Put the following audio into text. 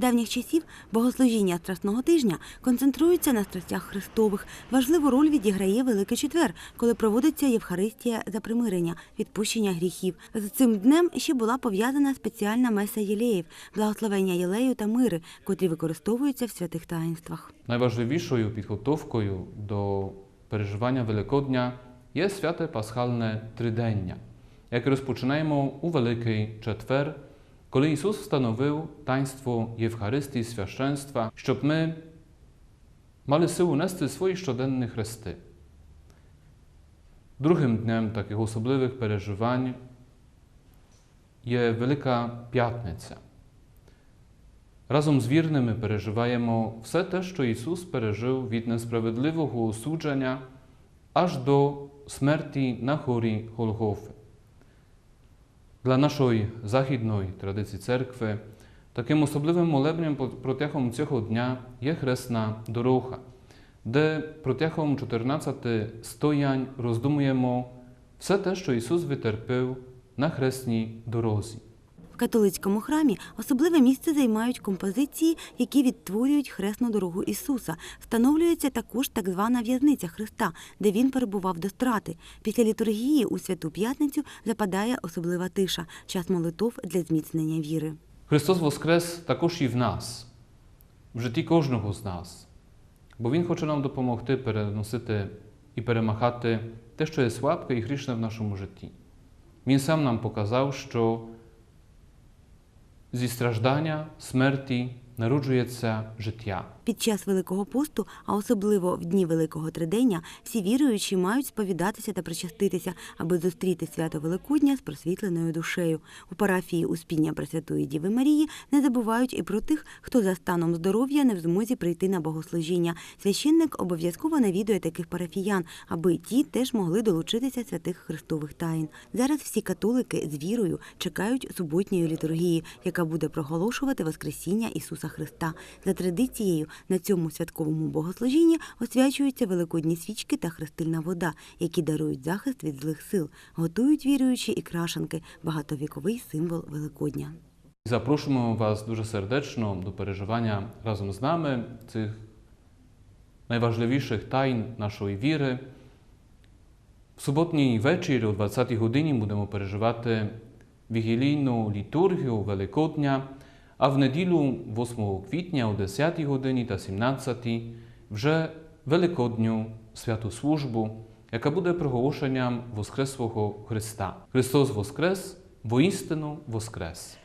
давніх часів богослужіння Страсного тижня концентруються на страстях Христових. Важливу роль відіграє Великий Четвер, коли проводиться Євхаристія за примирення, відпущення гріхів. З цим днем ще була пов'язана спеціальна меса єлеїв, благословення єлею та мири, котрі використовуються в святих таїнствах. Najważliwszą підготовкою до переживання Великодня є святе Пасхальне Тридення, яке розпочинаємо у Великий Четвер, коли Ісус встановив таїнство Євхаристії священства, щоб ми мали силу нести свої щоденні хрести. Другим днем таких особливих переживань є Велика П'ятниця. Разом з вірними переживаємо все те, що Ісус пережив від несправедливого осудження аж до смерті на горі Голгофи. Для нашої західної традиції церкви таким особливим молебнем протягом цього дня є хресна дорога, де протягом 14 стоянь роздумуємо все те, що Ісус витерпів на хресній дорозі. Католицькому храмі особливе місце займають композиції, які відтворюють хресну дорогу Ісуса. Встановлюється також так звана в'язниця Христа, де він перебував до страти. Після літургії у святу п'ятницю западає особлива тиша, час молитов для зміцнення віри. Христос Воскрес також і в нас, в житті кожного з нас, бо Він хоче нам допомогти переносити і перемагати те, що є слабке і грішне в нашому житті. Він сам нам показав, що зі страждання, смерті народжується життя. Під час Великого посту, а особливо в дні Великого Тридення, всі віруючі мають сповідатися та причаститися, аби зустріти свято Великодня з просвітленою душею. У парафії Успіння Пресвятої Діви Марії не забувають і про тих, хто за станом здоров'я не в змозі прийти на богослужіння. Священник обов'язково навідує таких парафіян, аби ті теж могли долучитися святих христових таїн. Зараз всі католики з вірою чекають суботньої літургії, яка буде проголошувати Воскресіння Ісуса Христа. За традицією, на цьому святковому богослужінні освячуються великодні свічки та хрестильна вода, які дарують захист від злих сил, готують віруючі і крашанки, багатовіковий символ Великодня. Запрошуємо вас дуже сердечно до переживання разом з нами цих найважливіших тайн нашої віри. В суботній вечір о 20-й годині будемо переживати вігілійну літургію Великодня, а в неділю 8 квітня о 10 годині та 17 вже Великодню святу службу, яка буде проголошенням Воскреслого Христа. Христос Воскрес, воістину Воскрес!